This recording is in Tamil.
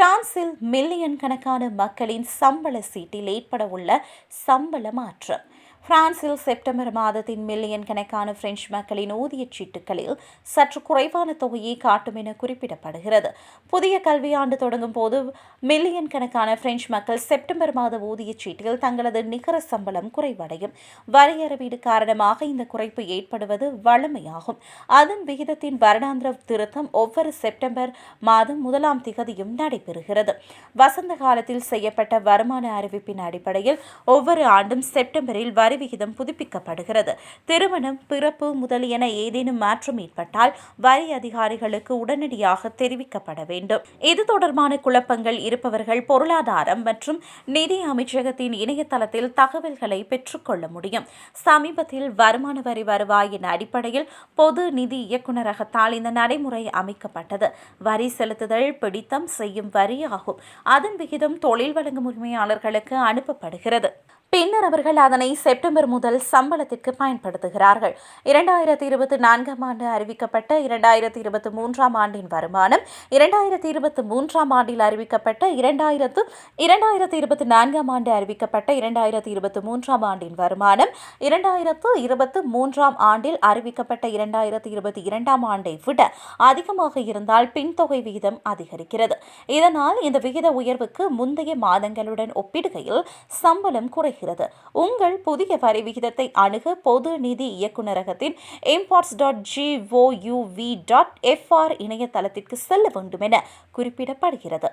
பிரான்சில் மில்லியன் கணக்கான மக்களின் சம்பள சீட்டில் ஏற்பட உள்ள சம்பள மாற்றம். பிரான்சில் செப்டம்பர் மாதத்தின் மில்லியன் கணக்கான பிரெஞ்சு மக்களின் ஊதியச் சீட்டுகளில் சற்று குறைவான தொகையை காட்டும் என குறிப்பிடப்படுகிறது. புதிய கல்வியாண்டு தொடங்கும் போது மில்லியன் கணக்கான பிரெஞ்சு மக்கள் செப்டம்பர் மாத ஊதியச் சீட்டில் தங்களது நிகர சம்பளம் குறைவடையும். வரையறவீடு காரணமாக இந்த குறைப்பு ஏற்படுவது வழமையாகும். அதன் விகிதத்தின் வருடாந்திர திருத்தம் ஒவ்வொரு செப்டம்பர் மாதம் முதலாம் திகதியும் நடைபெறுகிறது. வசந்த காலத்தில் செய்யப்பட்ட வருமான அறிவிப்பின் அடிப்படையில் ஒவ்வொரு ஆண்டும் செப்டம்பரில் வரிவிகிதம் புதுப்பிக்கப்படுகிறது. திருமணம் பிறப்பு முதலியன ஏதேனும் மாற்றம் ஏற்பட்டால் வரி அதிகாரிகளுக்கு உடனடியாக தெரிவிக்கப்பட வேண்டும். இது தொடர்பான குழப்பங்கள் இருப்பவர்கள் பொருளாதாரம் மற்றும் நிதி அமைச்சகத்தின் இணையதளத்தில் தகவல்களை பெற்றுக்கொள்ள முடியும். சமீபத்தில் வருமான வரி வருவாயின் அடிப்படையில் பொது நிதி இயக்குநரகத்தால் இந்த நடைமுறை அமைக்கப்பட்டது. வரி செலுத்துதல் பிடித்தம் செய்யும் வரி ஆகும் அதன் விகிதம் தொழில் வழங்கும் உரிமையாளர்களுக்கு அனுப்பப்படுகிறது. பின்னர் அவர்கள் அதனை செப்டம்பர் முதல் சம்பளத்திற்கு பயன்படுத்துகிறார்கள். இரண்டாயிரத்தி இருபத்தி நான்காம் ஆண்டு அறிவிக்கப்பட்ட இரண்டாயிரத்தி இருபத்தி மூன்றாம் ஆண்டின் வருமானம் இரண்டாயிரத்தி இருபத்தி மூன்றாம் ஆண்டில் அறிவிக்கப்பட்ட இரண்டாயிரத்து இரண்டாயிரத்தி இருபத்தி நான்காம் ஆண்டு அறிவிக்கப்பட்ட இரண்டாயிரத்தி இருபத்தி மூன்றாம் ஆண்டின் வருமானம் இரண்டாயிரத்து இருபத்தி மூன்றாம் ஆண்டில் அறிவிக்கப்பட்ட இரண்டாயிரத்தி இருபத்தி இரண்டாம் ஆண்டை விட அதிகமாக இருந்தால் பின்தொகை விகிதம் அதிகரிக்கிறது. இதனால் இந்த விகித உயர்வுக்கு முந்தைய மாதங்களுடன் ஒப்பிடுகையில் சம்பளம் குறைகிறது. வருகிறது. உங்கள் புதிய வரி விகிதத்தை அணுக பொது நிதி இயக்குநரகத்தின் imports dot GOUV dot FR இணையதளத்திற்கு செல்ல வேண்டும் என குறிப்பிடப்படுகிறது.